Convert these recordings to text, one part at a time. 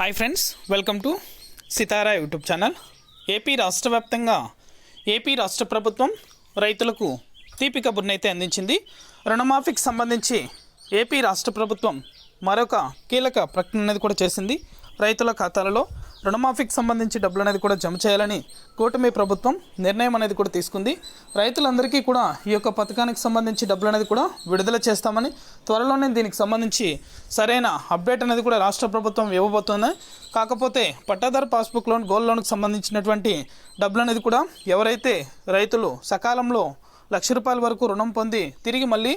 Hi friends welcome to Sitara YouTube channel AP రాష్ట్ర వ్యాప్తంగా AP రాష్ట్ర ప్రభుత్వం రైతులకు తీపి కబుర్నైతే అందించింది. రుణమాఫీకి సంబంధించి ఏపీ రాష్ట్ర ప్రభుత్వం మరొక కీలక ప్రకటన అనేది కూడా చేసింది. రైతుల ఖాతాలలో రుణమాఫీకి సంబంధించి డబ్బులు అనేది కూడా జమ చేయాలని కూటమి ప్రభుత్వం నిర్ణయం అనేది కూడా తీసుకుంది. రైతులందరికీ కూడా ఈ యొక్క పథకానికి సంబంధించి డబ్బులు అనేది కూడా విడుదల చేస్తామని త్వరలోనే దీనికి సంబంధించి సరైన అప్డేట్ అనేది కూడా రాష్ట్ర ప్రభుత్వం ఇవ్వబోతుంది. కాకపోతే పట్టాదారు పాస్బుక్ లోన్ గోల్డ్ లోన్కి సంబంధించినటువంటి డబ్బులు అనేది కూడా ఎవరైతే రైతులు సకాలంలో లక్ష రూపాయల వరకు రుణం పొంది తిరిగి మళ్ళీ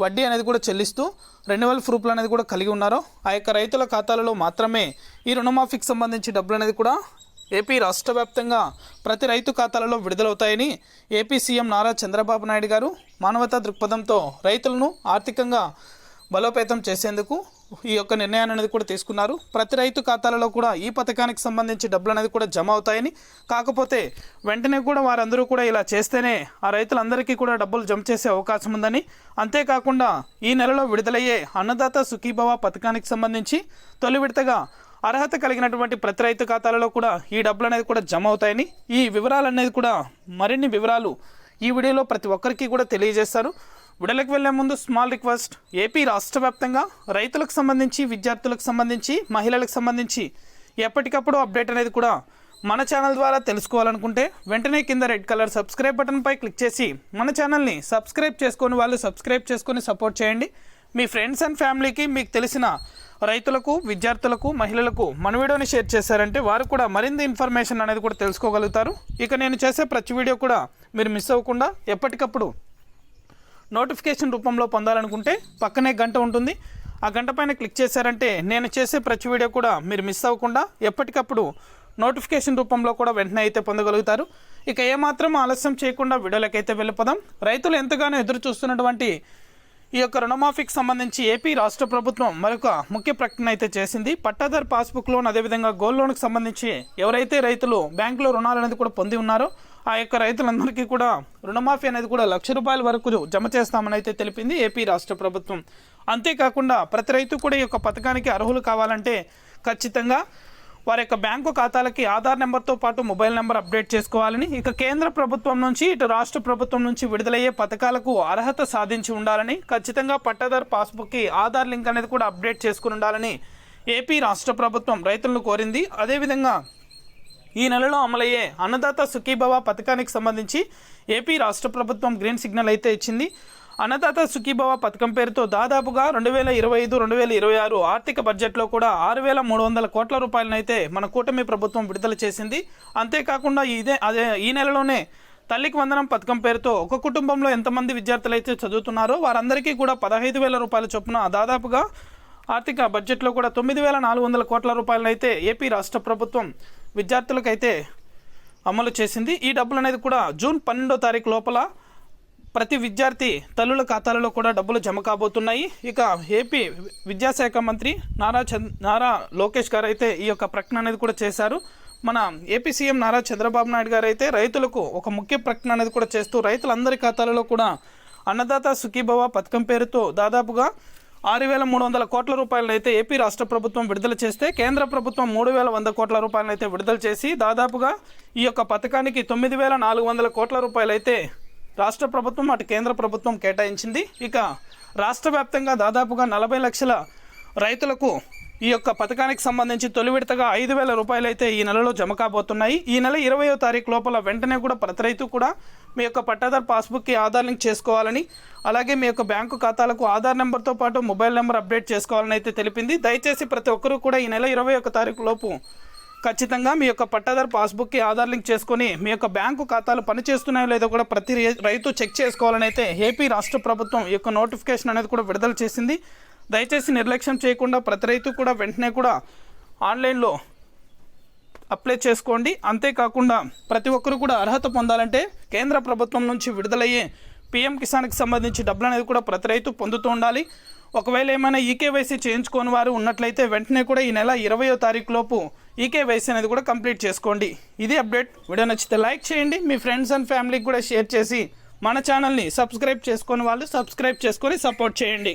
వడ్డీ అనేది కూడా చెల్లిస్తూ రెన్యువల్ ప్రూఫ్లు అనేది కూడా కలిగి ఉన్నారో ఆ యొక్క రైతుల ఖాతాలలో మాత్రమే ఈ రుణమాఫీకి సంబంధించి డబ్బులు అనేది కూడా ఏపీ రాష్ట్ర వ్యాప్తంగా ప్రతి రైతు ఖాతాలలో విడుదలవుతాయని ఏపీ సీఎం నారా చంద్రబాబు నాయుడు గారు మానవతా దృక్పథంతో రైతులను ఆర్థికంగా బలోపేతం చేసేందుకు ఈ యొక్క నిర్ణయాన్ని అనేది కూడా తీసుకున్నారు. ప్రతి రైతు ఖాతాలలో కూడా ఈ పథకానికి సంబంధించి డబ్బులు అనేది కూడా జమ అవుతాయని. కాకపోతే వెంటనే కూడా వారందరూ కూడా ఇలా చేస్తేనే ఆ రైతులందరికీ కూడా డబ్బులు జమ చేసే అవకాశం ఉందని. అంతేకాకుండా ఈ నెలలో విడుదలయ్యే అన్నదాత సుఖీభవ పథకానికి సంబంధించి తొలి విడతగా అర్హత కలిగినటువంటి ప్రతి రైతు ఖాతాలలో కూడా ఈ డబ్బులు అనేది కూడా జమ అవుతాయని. ఈ వివరాలు అనేది కూడా మరిన్ని వివరాలు ఈ వీడియోలో ప్రతి ఒక్కరికి కూడా తెలియజేస్తారు. విడలకు వెళ్ళే ముందు స్మాల్ రిక్వెస్ట్. ఏపీ రాష్ట్ర వ్యాప్తంగా రైతులకు సంబంధించి విద్యార్థులకు సంబంధించి మహిళలకు సంబంధించి ఎప్పటికప్పుడు అప్డేట్ అనేది కూడా మన ఛానల్ ద్వారా తెలుసుకోవాలనుకుంటే వెంటనే కింద రెడ్ కలర్ సబ్స్క్రైబ్ బటన్పై క్లిక్ చేసి మన ఛానల్ని సబ్స్క్రైబ్ చేసుకొని వాళ్ళు సబ్స్క్రైబ్ చేసుకొని సపోర్ట్ చేయండి. మీ ఫ్రెండ్స్ అండ్ ఫ్యామిలీకి మీకు తెలిసిన రైతులకు విద్యార్థులకు మహిళలకు మన వీడియోని షేర్ చేశారంటే వారు కూడా మరింత ఇన్ఫర్మేషన్ అనేది కూడా తెలుసుకోగలుగుతారు. ఇక నేను చేసే ప్రతి వీడియో కూడా మీరు మిస్ అవ్వకుండా ఎప్పటికప్పుడు నోటిఫికేషన్ రూపంలో పొందాలనుకుంటే పక్కనే గంట ఉంటుంది. ఆ గంట పైన క్లిక్ చేశారంటే నేను చేసే ప్రతి వీడియో కూడా మీరు మిస్ అవ్వకుండా ఎప్పటికప్పుడు నోటిఫికేషన్ రూపంలో కూడా వెంటనే అయితే పొందగలుగుతారు. ఇక ఏమాత్రం ఆలస్యం చేయకుండా వీడియోలకైతే వెళ్ళిపోదాం. రైతులు ఎంతగానో ఎదురు చూస్తున్నటువంటి ఈ యొక్క రుణమాఫీకి సంబంధించి ఏపీ రాష్ట్ర ప్రభుత్వం మరొక ముఖ్య ప్రకటన అయితే చేసింది. పట్టాదారు పాస్బుక్ లోన్ అదేవిధంగా గోల్డ్ లోన్కి సంబంధించి ఎవరైతే రైతులు బ్యాంకులో రుణాలు అనేది కూడా పొంది ఉన్నారో ఆ యొక్క రైతులందరికీ కూడా రుణమాఫీ అనేది కూడా లక్ష రూపాయల వరకు జమ చేస్తామని అయితే తెలిపింది ఏపీ రాష్ట్ర ప్రభుత్వం. అంతేకాకుండా ప్రతి రైతు కూడా ఈ యొక్క పథకానికి అర్హులు కావాలంటే ఖచ్చితంగా వారి యొక్క బ్యాంకు ఖాతాలకి ఆధార్ నెంబర్తో పాటు మొబైల్ నెంబర్ అప్డేట్ చేసుకోవాలని ఇక కేంద్ర ప్రభుత్వం నుంచి ఇటు రాష్ట్ర ప్రభుత్వం నుంచి విడుదలయ్యే పథకాలకు అర్హత సాధించి ఉండాలని ఖచ్చితంగా పట్టాదారు పాస్బుక్కి ఆధార్ లింక్ అనేది కూడా అప్డేట్ చేసుకుని ఉండాలని ఏపీ రాష్ట్ర ప్రభుత్వం రైతులను కోరింది. అదేవిధంగా ఈ నెలలో అమలయ్యే అన్నదాత సుఖీభవ పథకానికి సంబంధించి ఏపీ రాష్ట్ర ప్రభుత్వం గ్రీన్ సిగ్నల్ అయితే ఇచ్చింది. అన్నదాత సుఖీభవ పథకం పేరుతో దాదాపుగా రెండు వేల ఇరవై ఐదు రెండు వేల ఇరవై ఆరు ఆర్థిక బడ్జెట్లో కూడా ఆరు వేల మూడు వందల కోట్ల రూపాయలనైతే మన కూటమి ప్రభుత్వం విడుదల చేసింది. అంతేకాకుండా ఇదే అదే ఈ నెలలోనే తల్లికి వందనం పథకం పేరుతో ఒక కుటుంబంలో ఎంతమంది విద్యార్థులు అయితే చదువుతున్నారో వారందరికీ కూడా పదహైదు వేల రూపాయల చొప్పున దాదాపుగా ఆర్థిక బడ్జెట్లో కూడా తొమ్మిది వేల నాలుగు వందల కోట్ల రూపాయలనైతే ఏపీ రాష్ట్ర ప్రభుత్వం విద్యార్థులకైతే అమలు చేసింది. ఈ డబ్బులు అనేది కూడా జూన్ పన్నెండో తారీఖు లోపల ప్రతి విద్యార్థి తల్లుల ఖాతాలలో కూడా డబ్బులు జమ కాబోతున్నాయి. ఇక ఏపీ విద్యాశాఖ మంత్రి నారా చంద్ నారా లోకేష్ గారు అయితే ఈ యొక్క ప్రకటన అనేది కూడా చేశారు. మన ఏపీ సీఎం నారా చంద్రబాబు నాయుడు గారు అయితే రైతులకు ఒక ముఖ్య ప్రకటన అనేది కూడా చేస్తూ రైతులందరి ఖాతాలలో కూడా అన్నదాత సుఖీభవ పథకం పేరుతో దాదాపుగా ఆరు వేల మూడు వందల కోట్ల రూపాయలను అయితే ఏపీ రాష్ట్ర ప్రభుత్వం విడుదల చేస్తే కేంద్ర ప్రభుత్వం మూడు వేల వంద కోట్ల రూపాయలను అయితే విడుదల చేసి దాదాపుగా ఈ యొక్క పథకానికి తొమ్మిది వేల నాలుగు వందల కోట్ల రూపాయలు అయితే రాష్ట్ర ప్రభుత్వం అటు కేంద్ర ప్రభుత్వం కేటాయించింది. ఇక రాష్ట్ర వ్యాప్తంగా దాదాపుగా నలభై లక్షల రైతులకు ఈ యొక్క పథకానికి సంబంధించి తొలి విడతగా ఐదు వేల రూపాయలు అయితే ఈ నెలలో జమ కాబోతున్నాయి. ఈ నెల ఇరవయో తారీఖు లోపల వెంటనే కూడా ప్రతి రైతు కూడా మీ యొక్క పట్టాదార్ పాస్బుక్కి ఆధార్ లింక్ చేసుకోవాలని అలాగే మీ యొక్క బ్యాంకు ఖాతాలకు ఆధార్ నెంబర్తో పాటు మొబైల్ నెంబర్ అప్డేట్ చేసుకోవాలని అయితే తెలిపింది. దయచేసి ప్రతి ఒక్కరూ కూడా ఈ నెల ఇరవై ఒక తారీఖు లోపు ఖచ్చితంగా మీ యొక్క పట్టాదారు పాస్బుక్కి ఆధార్ లింక్ చేసుకొని మీ యొక్క బ్యాంకు ఖాతాలు పనిచేస్తున్నాయో లేదో కూడా ప్రతి రైతు చెక్ చేసుకోవాలని అయితే ఏపీ రాష్ట్ర ప్రభుత్వం ఈ యొక్క నోటిఫికేషన్ అనేది కూడా విడుదల చేసింది. దయచేసి నిర్లక్ష్యం చేయకుండా ప్రతి రైతు కూడా వెంటనే కూడా ఆన్లైన్లో అప్లై చేసుకోండి. అంతేకాకుండా ప్రతి ఒక్కరు కూడా అర్హత పొందాలంటే కేంద్ర ప్రభుత్వం నుంచి విడుదలయ్యే పీఎం కిసాన్కి సంబంధించి డబ్బులు అనేది కూడా ప్రతి రైతు పొందుతూ ఉండాలి. ఒకవేళ ఏమైనా ఈకేవైసీ చేయించుకోని వారు ఉన్నట్లయితే వెంటనే కూడా ఈ నెల ఇరవయో తారీఖు లోపు ఈకేవైసీ అనేది కూడా కంప్లీట్ చేసుకోండి. ఇది అప్డేట్. వీడియో నచ్చితే లైక్ చేయండి. మీ ఫ్రెండ్స్ అండ్ ఫ్యామిలీకి కూడా షేర్ చేసి మన ఛానల్ని సబ్స్క్రైబ్ చేసుకొని వాళ్ళు సబ్స్క్రైబ్ చేసుకొని సపోర్ట్ చేయండి.